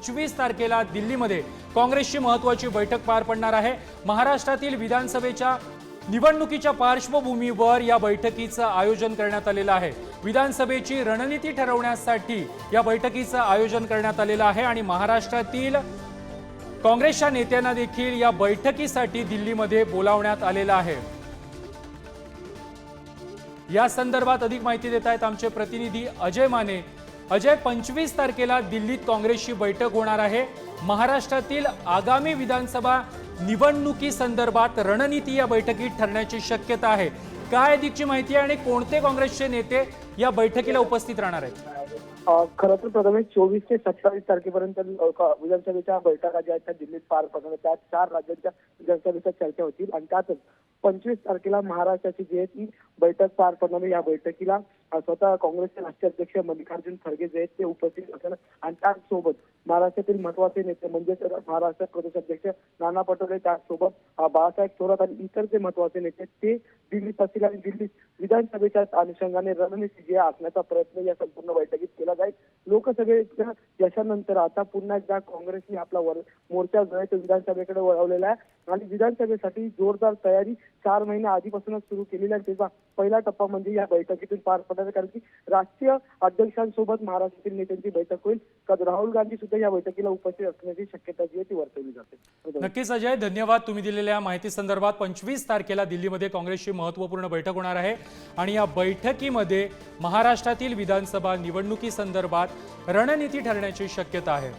पंचवीस तारखेला दिल्लीमध्ये काँग्रेसची महत्वाची बैठक पार पडणार आहे. महाराष्ट्रातील विधानसभेच्या निवडणुकीच्या पार्श्वभूमीवर या बैठकीचं आयोजन करण्यात आलेलं आहे. विधानसभेची रणनीती ठरवण्यासाठी या बैठकीचं आयोजन करण्यात आलेलं आहे आणि महाराष्ट्रातील काँग्रेसच्या नेत्यांना देखील या बैठकीसाठी दिल्लीमध्ये बोलावण्यात आलेलं आहे. या संदर्भात अधिक माहिती देत आहेत आमचे प्रतिनिधी अजय माने. अजय पंचवीस तारखेला दिल्लीत काँग्रेसची बैठक होणार आहे. महाराष्ट्रातील आगामी विधानसभा निवडणुकी संदर्भात रणनीती या बैठकीत ठरण्याची शक्यता आहे. काय अधिकची माहिती आहे आणि कोणते काँग्रेसचे नेते या बैठकीला उपस्थित राहणार आहेत? खरं तर प्रथमे चोवीस ते सत्तावीस तारखेपर्यंत विधानसभेच्या बैठका ज्या आहेत त्या दिल्लीत पार पडणार त्यात चार राज्यांच्या विधानसभेच्या चर्चा होतील आणि त्यातच पंचवीस तारखेला महाराष्ट्राची जी आहे ती बैठक पार पडणार या बैठकीला स्वतः काँग्रेसचे राष्ट्रीय अध्यक्ष मल्लिकार्जुन खरगे जे आहेत ते उपस्थित असणार. आणि त्याचसोबत महाराष्ट्रातील महत्त्वाचे नेते म्हणजेच महाराष्ट्र प्रदेश अध्यक्ष नाना पटोले त्याचसोबत बाळासाहेब थोरात आणि इतर जे महत्त्वाचे नेते ते दिल्लीत असतील आणि दिल्लीत विधानसभेच्या अनुषंगाने रणनीती जी आखण्याचा प्रयत्न या संपूर्ण बैठकीत केला जाईल. लोकसभेच्या यशानंतर आता पुन्हा एकदा काँग्रेसने आपला वर मोर्चा जो आहे तो विधानसभेकडे वळवलेला आहे. आणि विधानसभेसाठी जोरदार तयारी चार महिन्या आधीपासूनच सुरू केलेली आहे. त्याचा पहिला टप्पा म्हणजे या बैठकीतून पार पडणार आहे. कारण की राष्ट्रीय अध्यक्षांसोबत महाराष्ट्रातील नेत्यांची बैठक होईल. का राहुल गांधी सुद्धा या बैठकीला उपस्थित असण्याची शक्यता जी आहे ती वर्तवली जाते. नक्कीच अजय धन्यवाद तुम्ही दिलेल्या माहिती संदर्भात. पंचवीस तारखेला दिल्लीमध्ये काँग्रेसची महत्त्वपूर्ण बैठक होणार आहे. आणि या बैठकीमध्ये महाराष्ट्रातील विधानसभा निवडणुकी संदर्भात रणनीती ठरण्याची शक्यता आहे.